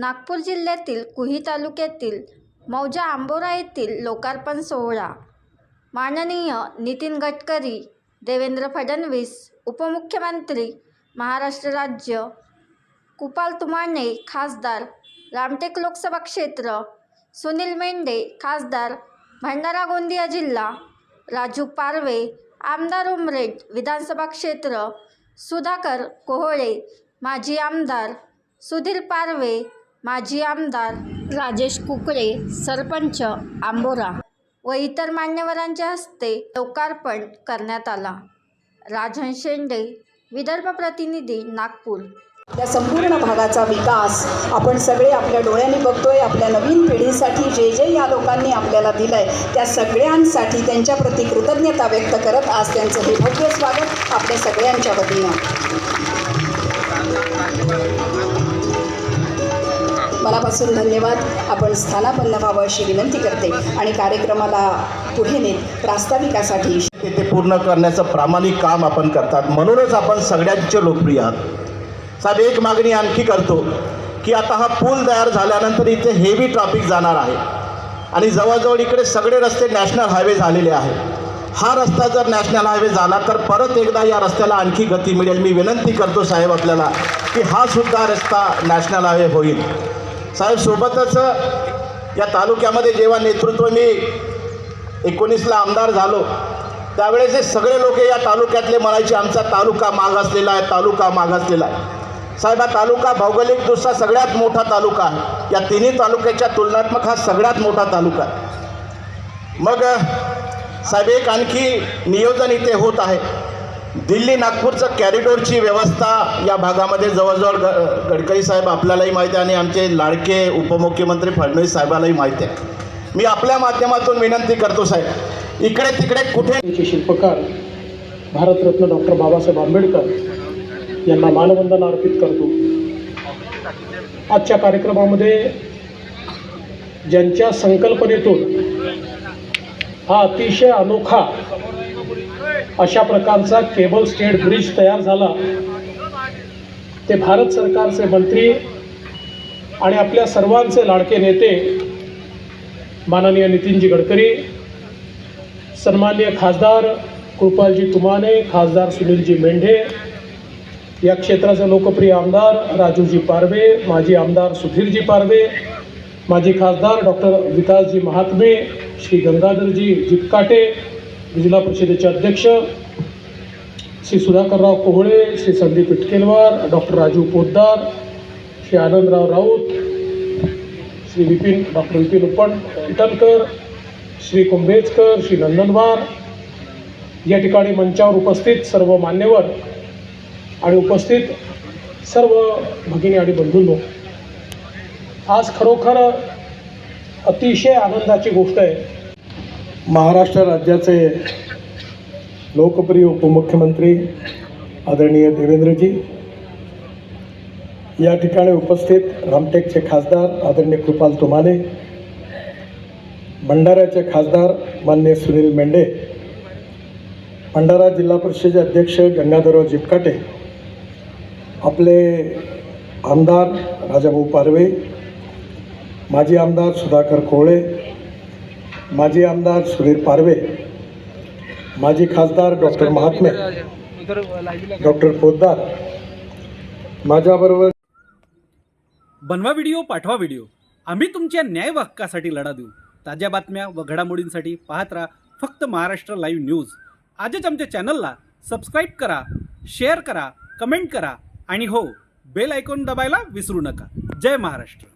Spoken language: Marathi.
नागपूर जिल्ह्यातील कुही तालुक्यातील मौजा आंबोरा येथील लोकार्पण सोहळा. माननीय नितीन गडकरी देवेंद्र फडणवीस उपमुख्यमंत्री महाराष्ट्र राज्य कुपाल तुमाने खासदार रामटेक लोकसभा क्षेत्र सुनील मेंढे खासदार भंडारा गोंदिया जिल्हा राजू पारवे आमदार उमरेड विधानसभा क्षेत्र सुधाकर कोहळे माजी आमदार सुधीर पारवे माजी आमदार राजेश कुकडे सरपंच आंबोरा व इतर मान्यवरांच्या हस्ते लोकार्पण करण्यात आला. राजन शेंडे विदर्भ प्रतिनिधी नागपूर. या संपूर्ण भागाचा विकास आपण सगळे आपल्या डोळ्यांनी बघतोय आपल्या नवीन पिढीसाठी जे जे या लोकांनी आपल्याला दिलंय त्या सगळ्यांसाठी त्यांच्याप्रती कृतज्ञता व्यक्त करत आज त्यांचं हे भव्य स्वागत आपल्या सगळ्यांच्या वतीनं. मनापासून धन्यवाद. आपण स्थानापन्न व्हावं अशी विनंती करते आणि कार्यक्रमाला पुढे नेत प्रास्ताविकासाठी ते पूर्ण करण्याचं प्रामाणिक काम आपण करतात. म्हणूनच आपण सगळ्यांचे लोकप्रिय आहात. साहेब एक मागणी आणखी करतो की आता हा पूल तयार झाल्यानंतर इथे हेवी ट्रॅफिक जाणार आहे. आणि जवळजवळ इकडे सगळे रस्ते नॅशनल हायवे झालेले आहेत. हा रस्ता जर नॅशनल हायवे झाला तर परत एकदा या रस्त्याला आणखी गती मिळेल. मी विनंती करतो साहेब आपल्याला की हा सुद्धा रस्ता नॅशनल हायवे होईल. साहेब सोबतच या तालुक्यामध्ये जेव्हा नेतृत्व मी एकोणीसला आमदार झालो त्यावेळेस हे सगळे लोक या तालुक्यातले म्हणायचे आमचा तालुका मागासलेला आहे तालुका मागासलेला आहे. साहेब हा तालुका भौगोलिकदृष्ट्या सगळ्यात मोठा तालुका आहे. या तिन्ही तालुक्याच्या तुलनात्मक हा सगळ्यात मोठा तालुका आहे. मग साहेब एक आणखी नियोजन इथे होत आहे. दिल्ली नागपूरचं कॅरिडोरची व्यवस्था या भागामध्ये जवळजवळ ग गडकरी साहेब आपल्यालाही माहिती आहे आणि आमचे लाडके उपमुख्यमंत्री फडणवीस साहेबालाही माहिती आहे. मी आपल्या माध्यमातून विनंती करतो साहेब इकडे तिकडे कुठे शिल्पकार भारतरत्न डॉक्टर बाबासाहेब आंबेडकर यांना मानवंदना अर्पित करतो. आजच्या कार्यक्रमामध्ये ज्यांच्या संकल्पनेतून हा अतिशय अनोखा अशा प्रकारचा केबल स्टेट ब्रिज तयार झाला. ते भारत सरकारचे मंत्री आणि आपल्या सर्वांचे लाडके नेते माननीय नितीनजी गडकरी सन्मान्य खासदार कृपालजी तुमाने खासदार सुनीलजी मेंढे या क्षेत्राचे लोकप्रिय आमदार राजूजी पारवे माजी आमदार सुधीरजी पारवे माजी खासदार डॉक्टर विकासजी महात्मे श्री गंगाधरजी जितकाटे जिल्हा परिषदेचे अध्यक्ष श्री सुधाकरराव कोहळे श्री संदीप इटकेलवार डॉक्टर राजू पोद्दार श्री आनंदराव राऊत श्री विपिन डॉक्टर विपिन उपण इटनकर श्री कुंभेजकर श्री नंदनवार या ठिकाणी मंचावर उपस्थित सर्व मान्यवर आणि उपस्थित सर्व भगिनी आणि बंधूंनो आज खरोखर अतिशय आनंदाची गोष्ट आहे. महाराष्ट्र राज्याचे लोकप्रिय उपमुख्यमंत्री आदरणीय देवेंद्रजी या ठिकाणी उपस्थित रामटेकचे खासदार आदरणीय कृपाल तुमाने भंडाऱ्याचे खासदार मान्य सुनील मेंढे भंडारा जिल्हा परिषदेचे अध्यक्ष गंगाधरराव जिपकाटे आपले आमदार राजाभाऊ पारवे माजी आमदार सुधाकर कोहळे माजी आमदार सुधीर पारवे माजी खासदार डॉक्टर महात्मे डॉक्टर पोद्दार माझ्याबरोबर बनवा व्हिडिओ पाठवा व्हिडिओ. आम्ही तुमच्या न्याय हक्कासाठी लढा देऊ. ताज्या बातम्या व घडामोडींसाठी पाहत राहा फक्त महाराष्ट्र लाईव्ह न्यूज. आजच आमच्या चॅनलला सबस्क्राईब करा शेअर करा कमेंट करा आणि हो बेल आयकॉन दबायला विसरू नका. जय महाराष्ट्र.